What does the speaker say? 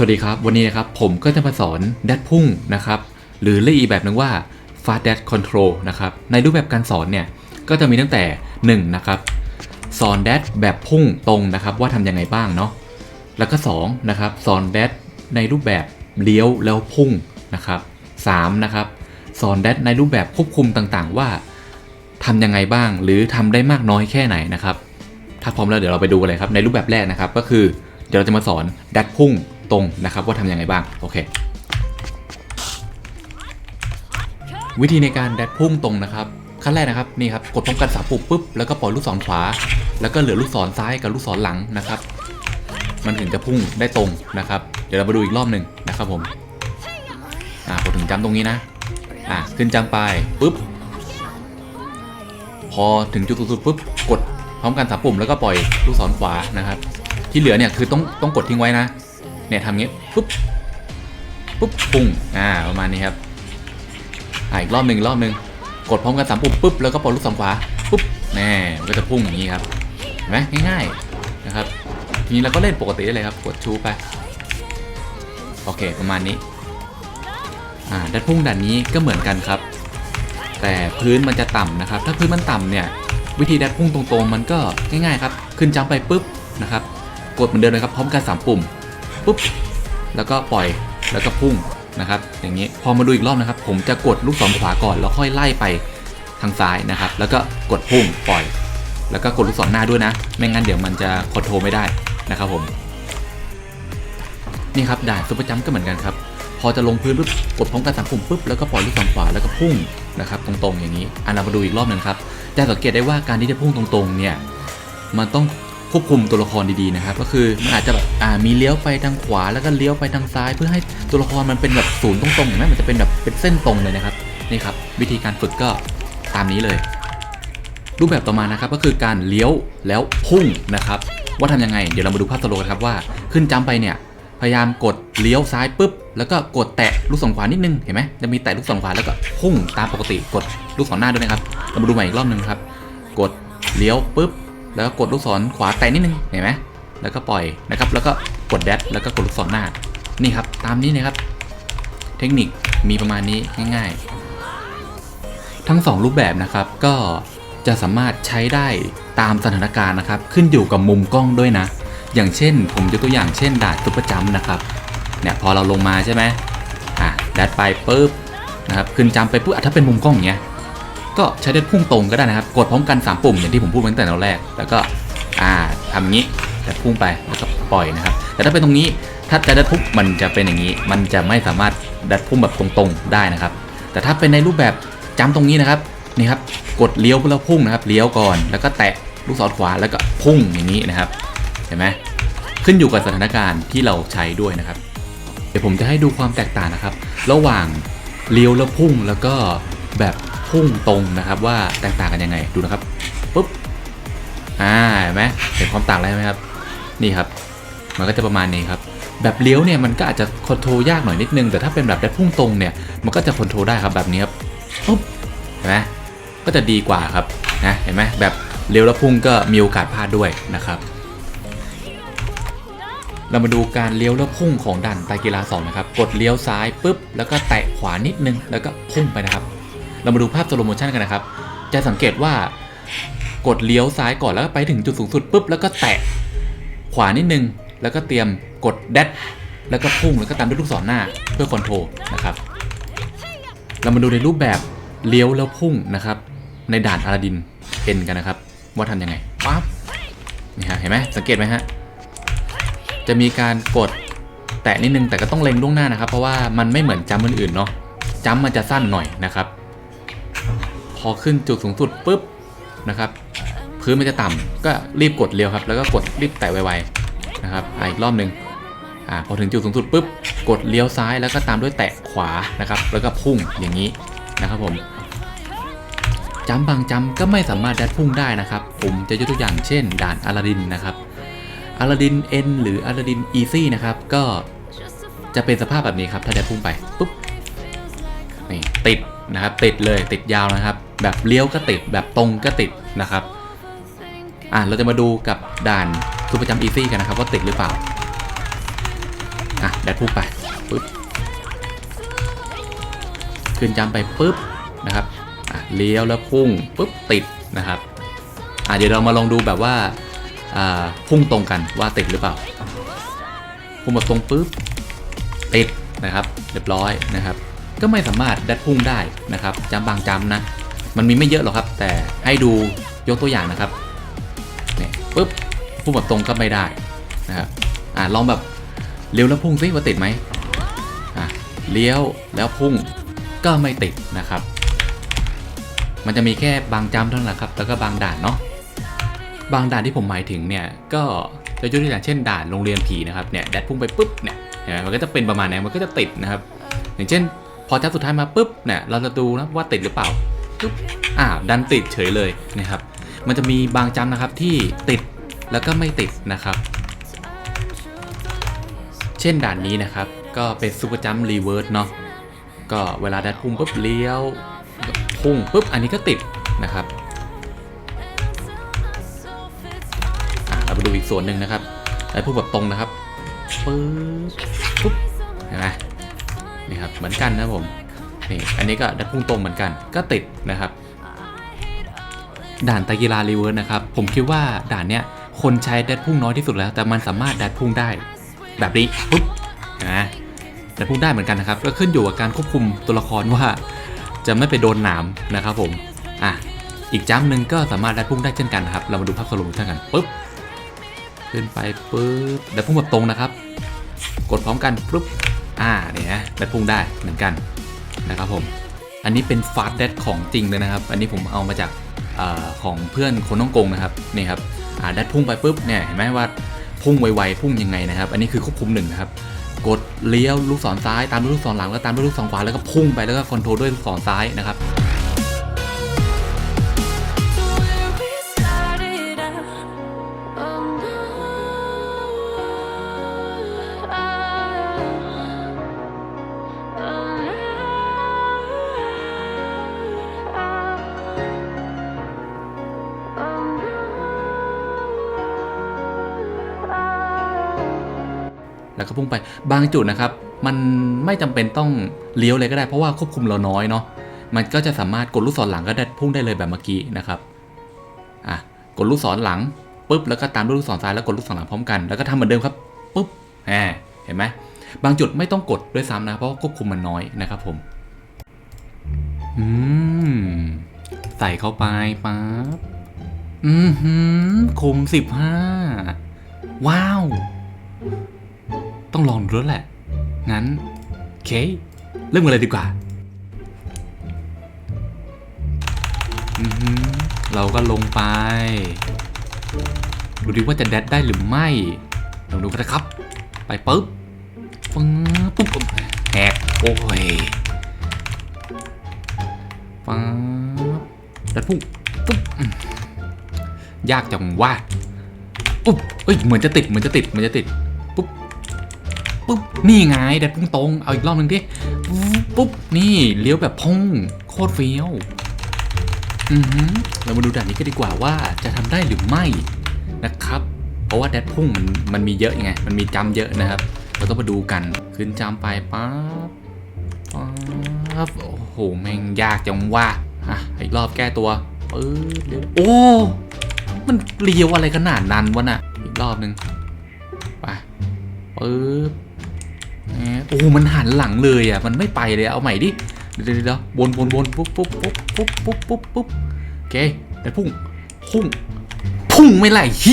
สวัสดีครับ วันนี้นะครับผมก็จะมาสอนแดดพุ่งนะครับหรือเรียกอีกแบบหนึงว่า fast dash control นะครับในรูปแบบการสอนเนี่ยก็จะมีตั้งแต่1นะครับสอนแดดแบบพุ่งตรงนะครับว่าทำยังไงบ้างเนาะแล้วก็2นะครับสอนแดดในรูปแบบเลี้ยวแล้วพุ่งนะครับ3นะครับสอนแดดในรูปแบบควบคุมต่างๆ ว่าทำยังไงบ้าง หรือทำได้มากน้อยแค่ไหนนะครับถ้าพร้อมแล้วเดี๋ยวเราไปดูกันเลยครับในรูปแบบแรกนะครับก็คือเดี๋ยวเราจะมาสอนดัดพุ่ง ตรงนะครับว่าทำยังไงบ้างโอเควิธีในการดัดพุ่งตรงนะครับขั้นแรกนะครับนี่ครับกดพร้อมกันสามปุ่มปุ๊บแล้วก็ปล่อยลูกศรขวา แล้วก็เหลือลูกศรซ้ายกับลูกศรหลังนะครับ มันถึงจะพุ่งได้ตรงนะครับ เดี๋ยวเรามาดูอีกรอบหนึ่งนะครับผมอ่ากดถึงจำตรงนี้นะอ่าขึ้นจำไปปุ๊บพอถึงจุดสุดปุ๊บกดพร้อมกันสามปุ่มแล้วก็ปล่อยลูกศรขวานะครับ ที่เหลือเนี่ยคือต้องต้องกดทิ้งไว้นะ เนี่ยทำงี้ปุ๊บปุ๊บปุ้งอ่าประมาณนี้ครับอ่าอีกรอบหนึ่งรอบหนึ่งกดพร้อมกันสามปุ่มปุ๊บแล้วก็ปล่อยลูกศรขวาปุ๊บแน่มันก็จะพุ่งอย่างนี้ครับเห็นไหมง่ายๆนะครับทีนี้เราก็เล่นปกติได้เลยครับกดชูไปโอเคประมาณนี้อ่าดันพุ่งด่านนี้ก็เหมือนกันครับ แต่พื้นมันจะต่ำนะครับ ถ้าพื้นมันต่ำเนี่ยวิธีแดดพุ่งตรงๆมันก็ง่ายๆครับขึ้นจัมไปปุ๊บนะครับกดเหมือนเดิมเลยครับพร้อมกัน3ปุ่ม ปุ๊บแล้วก็ปล่อยแล้วก็พุ่งนะครับอย่างนี้พอมาดูอีกรอบนะครับ ผมจะกดลูกศรขวาก่อนแล้วค่อยไล่ไปทางซ้ายนะครับ แล้วก็กดพุ่งปล่อย แล้วก็กดลูกศรหน้าด้วยนะ ไม่งั้นเดี๋ยวมันจะคอนโทรไม่ได้นะครับผมนี่ครับด่านซุปเปอร์จัมป์ก็เหมือนกันครับพอจะลงพื้นปุ๊บกดพร้อมกันสามปุ่มปุ๊บแล้วก็ปล่อยลูกศรขวาแล้วก็พุ่งนะครับตรงๆอย่างนี้อันเรามาดูอีกรอบหนึ่งครับจะสังเกตได้ว่าการที่จะพุ่งตรงๆเนี่ยมันต้อง ควบคุมตัวละครดีๆนะครับ ก็คือมันอาจจะแบบอ่ามีเลี้ยวไปทางขวาแล้วก็เลี้ยวไปทางซ้าย เพื่อให้ตัวละครมันเป็นแบบศูนย์ตรงๆเห็นไหมมันจะเป็นแบบเป็นเส้นตรงเลยนะครับนี่ครับวิธีการฝึกก็ตามนี้เลย รูปแบบต่อมานะครับก็คือการเลี้ยวแล้วพุ่งนะครับว่าทำยังไง เดี๋ยวเรามาดูภาพสโลว์กันครับว่าขึ้นจำไปเนี่ยพยายามกดเลี้ยวซ้ายปุ๊บ แล้วก็กดแตะลูกศรขวานิดนึงเห็นไหมจะมีแตะลูกศรขวาแล้วก็พุ่งตามปกติกดลูกศรหน้าด้วยนะครับเรามาดูใหม่อีกรอบหนึ่งครับ กดเลี้ยวปุ๊บ แล้วกดลูกศรขวาแตะนิดนึงเห็นไหมแล้วก็ปล่อยนะครับ แล้วก็กดแดชแล้วก็กดลูกศรหน้า นี่ครับ ตามนี้นะครับ เทคนิคมีประมาณนี้ง่ายๆ ทั้ง 2 รูปแบบนะครับ ก็จะสามารถใช้ได้ตามสถานการณ์นะครับ ขึ้นอยู่กับมุมกล้องด้วยนะ อย่างเช่น ผมยกตัวอย่างเช่นดานซุปเปอร์จัมนะครับ เนี่ยพอเราลงมาใช่ไหมอะดัดไปปุ๊บนะครับ ขึ้นจำไปปุ๊บถ้าเป็นมุมกล้องอย่างเงี้ย ก็ใช้เด็ดพุ่งตรงก็ได้นะครับ กดพร้อมกัน 3 ปุ่มอย่างที่ผมพูดมาตั้งแต่ตอนแรก แล้วก็อ่าทำงี้ดัดพุ่งไปแล้วก็ปล่อยนะครับ แต่ถ้าเป็นตรงนี้ถ้าจะดัดพุ่งมันจะเป็นอย่างนี้ มันจะไม่สามารถดัดพุ่งแบบตรงๆได้นะครับ แต่ถ้าเป็นในรูปแบบจำตรงนี้นะครับนี่ครับกดเลี้ยวแล้วพุ่งนะครับเลี้ยวก่อน แล้วก็แตะลูกศรขวาแล้วก็พุ่งอย่างนี้นะครับเห็นไหมขึ้นอยู่กับสถานการณ์ที่เราใช้ด้วยนะครับ เดี๋ยวผมจะให้ดูความแตกต่างนะครับ ระหว่างเลี้ยวแล้วพุ่งแล้วก็แบบ พุ่งตรงนะครับว่าแตกต่างกันยังไงดูนะครับปุ๊บอ่าเห็นไหมเห็นความต่างแล้วไหมครับนี่ครับ มันก็จะประมาณนี้ครับแบบเลี้ยวเนี่ยมันก็อาจจะคอนโทรลยากหน่อยนิดนึงแต่ถ้าเป็นแบบแบบพุ่งตรงเนี่ยมันก็จะคอนโทรลได้ครับแบบนี้ครับปุ๊บเห็นไหมก็จะดีกว่าครับนะเห็นไหมแบบเลี้ยวแล้วพุ่งก็มีโอกาสพลาดด้วยนะครับเรามาดูการเลี้ยวแล้วพุ่งของด่านไตกีฬา2นะครับ กดเลี้ยวซ้ายปุ๊บ แล้วก็แตะขวานิดนึง แล้วก็พุ่งไปนะครับ เรามาดูภาพสโลโมชันกันนะครับ จะสังเกตว่ากดเลี้ยวซ้ายก่อนแล้วก็ไปถึงจุดสูงสุดปุ๊บแล้วก็แตะขวานิดนึง แล้วก็เตรียมกดแดดแล้วก็พุ่งแล้วก็ตามด้วยลูกศรหน้าเพื่อคอนโทรลนะครับ เรามาดูในรูปแบบเลี้ยวแล้วพุ่งนะครับ ในด่านอาราดินเอ็นกันนะครับ ว่าทำยังไงปั๊บนี่ฮะเห็นไหมสังเกตไหมฮะจะมีการกดแตะนิดนึงแต่ก็ต้องเล็งล่วงหน้านะครับ เพราะว่ามันไม่เหมือนจัมอื่นๆเนาะจัมป์มันจะสั้นหน่อยนะครับ พอขึ้นจุดสูงสุดปุ๊บนะครับพื้นมันจะต่ำก็รีบกดเร็วครับ แล้วก็กดรีบแตะไวๆนะครับอะอีกรอบหนึ่งอ่าพอถึงจุดสูงสุดปุ๊บกดเลี้ยวซ้ายแล้วก็ตามด้วยแตะขวานะครับ แล้วก็พุ่งอย่างนี้นะครับผมจัมป์บางจัมป์ก็ไม่สามารถแดดพุ่งได้นะครับ ผมจะยกตัวอย่างเช่น ด่านอาลาดินนะครับอาลาดิน N หรืออาลาดิน Easy นะครับก็จะเป็นสภาพแบบนี้ครับ ถ้าได้พุ่งไปปุ๊บนี่ติดนะครับ ติดเลยติดยาวนะครับ แบบเลี้ยวก็ติด แบบตรงก็ติดนะครับ อะเราจะมาดูกับด่านซูเปอร์จัมป์ Easy กันนะครับ ว่าติดหรือเปล่า อะดดพุ่งไปปุ๊บขึ้นจำไปปุ๊บนะครับอะเลี้ยวแล้วพุ่งปุ๊บติดนะครับอะเดี๋ยวเรามาลองดูแบบว่าอ่าพุ่งตรงกันว่าติดหรือเปล่าพุ่งมาตรงปุ๊บติดนะครับ เรียบร้อยนะครับ ก็ไม่สามารถแดดพุ่งได้นะครับจำบางจำนะ มันมีไม่เยอะหรอกครับ แต่ให้ดูยกตัวอย่างนะครับเนี่ยปุ๊บพุ่งแบบตรงก็ไม่ได้นะครับอะลองแบบเลี้ยวแล้วพุ่งซิว่าติดไหมอะเลี้ยวแล้วพุ่งก็ไม่ติดนะครับ มันจะมีแค่บางจำเท่านั้นแหละครับ แล้วก็บางด่านเนาะบางด่านที่ผมหมายถึงเนี่ยก็จะยกตัวอย่างเช่นด่านโรงเรียนผีนะครับเนี่ยแดดพุ่งไปปุ๊บเนี่ยเห็นไหมมันก็จะเป็นประมาณนี้มันก็จะติดนะครับ อย่างเช่น พอจับสุดท้ายมาปุ๊บเนี่ยเราจะดูนะว่าติดหรือเปล่า ปุ๊บอ่าดันติดเฉยเลยนะครับ มันจะมีบางจำนะครับที่ติดแล้วก็ไม่ติดนะครับ เช่นด่านนี้นะครับ ก็เป็นซูเปอร์จัมป์รีเวิร์สเนาะก็เวลาดัดพุ่งปุ๊บเลี้ยวพุ่งปุ๊บอันนี้ก็ติดนะครับอะเราไปดูอีกส่วนหนึ่งนะครับดัดพุ่งแบบตรงนะครับปึ๊บปุ๊บเห็นไหมนี่ครับเหมือนกันนะผม นี่อันนี้ก็ดัดพุ่งตรงเหมือนกัน ก็ติดนะครับ ด่านตะกีฬารีเวิร์สนะครับ ผมคิดว่าด่านเนี้ยคนใช้ดัดพุ่งน้อยที่สุดแล้ว แต่มันสามารถดัดพุ่งได้ แบบนี้ปุ๊บนะดัดพุ่งได้เหมือนกันนะครับก็ขึ้นอยู่กับการควบคุมตัวละครว่า จะไม่ไปโดนหนามนะครับผมอะอีกจ้ำหนึ่งก็สามารถดัดพุ่งได้เช่นกันนะครับ เรามาดูภาพสรุปเท่ากันปุ๊บขึ้นไปปุ๊บดัดพุ่งแบบตรงนะครับ กดพร้อมกันปุ๊บอ่าเนี่ยดัดพุ่งได้เหมือนกัน นะครับผม อันนี้เป็นฟาสต์เดดของจริงเลยนะครับ อันนี้ผมเอามาจากอของเพื่อนคนฮ่องกงนะครับนี่ครับดัดพุ่งไปปุ๊บเนี่ยเห็นไหมว่าพุ่งไวๆพุ่งยังไงนะครับ อันนี้คือควบคุมหนึ่งนะครับกดเลี้ยวลูกศรซ้ายตามด้วยลูกศรหลังแล้วตามด้วยลูกศรขวาแล้วก็พุ่งไปแล้วก็คอนโทรลด้วยลูกศรซ้ายนะครับ แล้วก็พุ่งไปบางจุดนะครับ มันไม่จำเป็นต้องเลี้ยวเลยก็ได้เพราะว่าควบคุมเราน้อยเนาะมันก็จะสามารถกดลูกศรหลังก็ได้พุ่งได้เลยแบบเมื่อกี้นะครับอะกดลูกศรหลังปุ๊บแล้วก็ตามด้วยลูกศรซ้ายแล้วกดลูกศรหลังพร้อมกันแล้วก็ทำเหมือนเดิมครับปุ๊บแหมเห็นไหมบางจุดไม่ต้องกดด้วยซ้ำนะเพราะควบคุมมันน้อยนะครับผมอืมใส่เข้าไปปั๊บอือหือคุมสิบห้าว้าว ต้องลองดูแล้วแหละ งั้นเค เริ่มกันเลยดีกว่า เราก็ลงไป ดูดิว่าจะแดดได้หรือไม่ลองดูกันนะครับ ไปปุ๊บฟึ้งปุ๊บปุ๊บแหกโอ้ยป๊าบแดดพุ่งปุ๊บยากจังว่าปุ๊บเอ้ยเหมือนจะติดเหมือนจะติดเหมือนจะติด ปุ๊บนี่ไงแดดพุ่งตรงเอาอีกรอบหนึ่งดิปุ๊บนี่เลี้ยวแบบพุ่งโคตรเฟี้ยวอือหือเรามาดูด่านนี้กันดีกว่าว่าจะทำได้หรือไม่นะครับ เพราะว่าแดดพุ่งมันมันมีเยอะยังไง มันมีจำเยอะนะครับ เราต้องมาดูกันขึ้นจำไปปั๊บปั๊บโอ้โหแม่งยากจังว่าอะอีกรอบแก้ตัวปึ๊บเดี๋ยวโอ้มันเลียวอะไรขนาดนั้นวะน่ะอีกรอบหนึ่งไปปึ๊บ โอ้มันหันหลังเลยอะ มันไม่ไปเลยเอาใหม่ดิเดี๋ยวเดี๋ยวเดี๋ยววนวนวนปุ๊บปุ๊บปุ๊บปุ๊บปุ๊บปุ๊บปุ๊บโอเคแต่พุ่ง พุ่ง พุ่งไม่ไหล